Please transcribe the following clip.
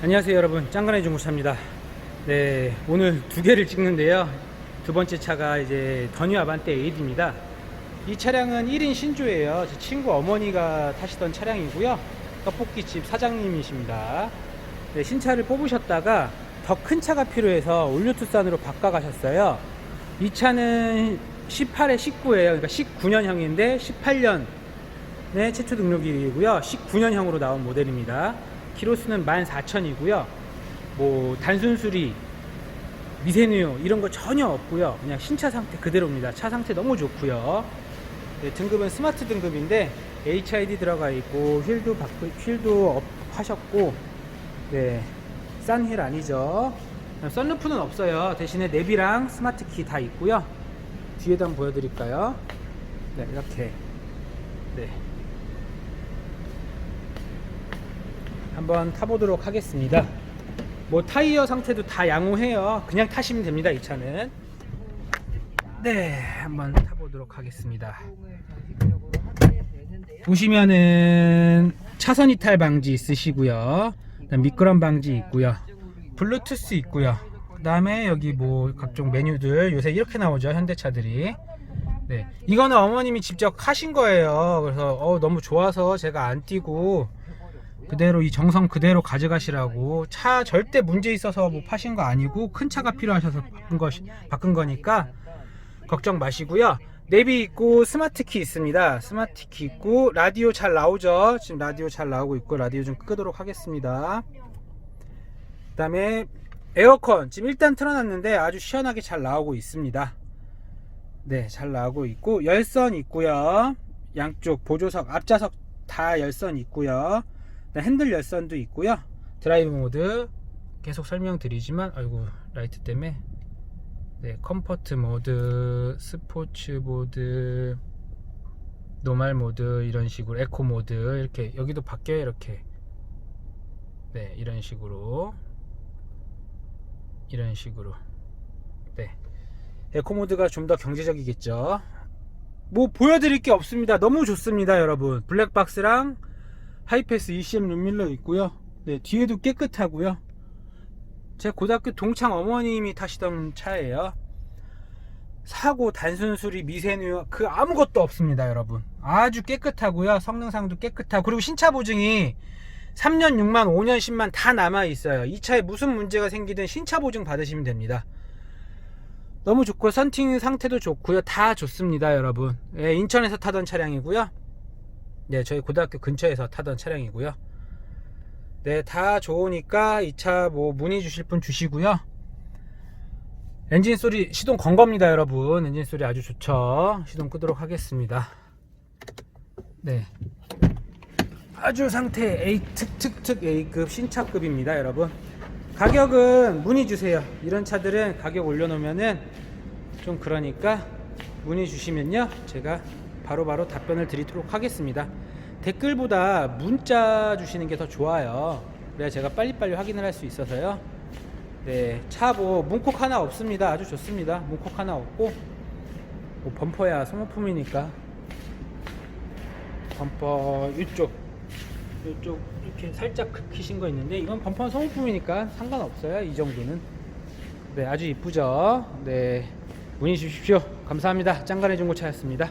안녕하세요 여러분. 짱간의 중고차입니다. 네 오늘 두 개를 찍는데요. 두 번째 차가 이제 더뉴 아반떼 8입니다. 이 차량은 1인 신조예요. 제 친구 어머니가 타시던 차량이고요. 떡볶이집 사장님이십니다. 네, 신차를 뽑으셨다가 더 큰 차가 필요해서 올류투싼으로 바꿔 가셨어요. 이 차는 18에 19예요. 그러니까 19년형인데 18년 네, 최초 등록일이고요. 19년형으로 나온 모델입니다. 키로수는 14,000이고요. 뭐 단순 수리, 미세누유 이런 거 전혀 없고요. 그냥 신차 상태 그대로입니다. 차 상태 너무 좋고요. 네, 등급은 스마트 등급인데 HID 들어가 있고 휠도 바꾸 휠도 업 하셨고 네. 싼 휠 아니죠. 썬루프는 없어요. 대신에 내비랑 스마트 키 다 있고요. 뒤에도 한번 보여 드릴까요? 네, 이렇게 네. 한번 타보도록 하겠습니다. 뭐 타이어 상태도 다 양호해요. 그냥 타시면 됩니다. 이 차는. 네, 한번 타보도록 하겠습니다. 보시면은 차선 이탈 방지 있으시고요. 미끄럼 방지 있고요. 블루투스 있고요. 그 다음에 여기 뭐 각종 메뉴들 요새 이렇게 나오죠. 현대차들이. 네, 이거는 어머님이 직접 하신 거예요. 그래서 어, 너무 좋아서 제가 안 띄고 그대로 이 정성 그대로 가져가시라고 차 절대 문제 있어서 뭐 파신 거 아니고 큰 차가 필요하셔서 바꾼 거 바꾼 거니까 걱정 마시고요. 내비 있고 스마트 키 있습니다. 스마트 키 있고 라디오 잘 나오죠. 지금 라디오 잘 나오고 있고 라디오 좀 끄도록 하겠습니다. 그다음에 에어컨 지금 일단 틀어놨는데 아주 시원하게 잘 나오고 있습니다. 네, 잘 나오고 있고 열선 있고요. 양쪽 보조석 앞좌석 다 열선 있고요. 네, 핸들 열선도 있고요. 드라이브 모드 계속 설명드리지만 아이고 라이트 때문에. 네, 컴포트 모드, 스포츠 모드, 노말 모드 이런 식으로 에코 모드 이렇게 여기도 바뀌어요 이렇게. 네 이런 식으로. 이런 식으로. 네. 에코 모드가 좀 더 경제적이겠죠? 뭐 보여드릴 게 없습니다. 너무 좋습니다 여러분. 블랙박스랑 하이패스 ECM 룸밀러 있고요. 네 뒤에도 깨끗하고요. 제 고등학교 동창 어머님이 타시던 차예요. 사고 단순 수리 미세누유 그 아무것도 없습니다 여러분. 아주 깨끗하고요. 성능상도 깨끗하고 그리고 신차 보증이 3년 6만 5년 10만 다 남아 있어요. 이 차에 무슨 문제가 생기든 신차 보증 받으시면 됩니다. 너무 좋고 선팅 상태도 좋고요. 다 좋습니다 여러분. 예, 인천에서 타던 차량이고요 네 저희 고등학교 근처에서 타던 차량이고요. 네 다 좋으니까 이 차 뭐 문의 주실 분 주시고요. 엔진 소리 시동 건 겁니다 여러분. 엔진 소리 아주 좋죠? 시동 끄도록 하겠습니다. 네. 아주 상태 A 특특특 A급 신차급입니다 여러분. 가격은 문의 주세요. 이런 차들은 가격 올려놓으면은 좀 그러니까 문의 주시면요. 제가 바로 바로 답변을 드리도록 하겠습니다 댓글보다 문자 주시는 게 더 좋아요 그래야 제가 빨리빨리 확인을 할 수 있어서요 네, 차 뭐 문콕 하나 없습니다. 아주 좋습니다. 문콕 하나 없고 뭐 범퍼야 소모품이니까 범퍼 이쪽 이쪽 이렇게 살짝 긁히신 거 있는데 이건 범퍼는 소모품이니까 상관없어요. 이 정도는 네, 아주 이쁘죠. 네, 문의 주십시오. 감사합니다. 짱간의 중고차였습니다.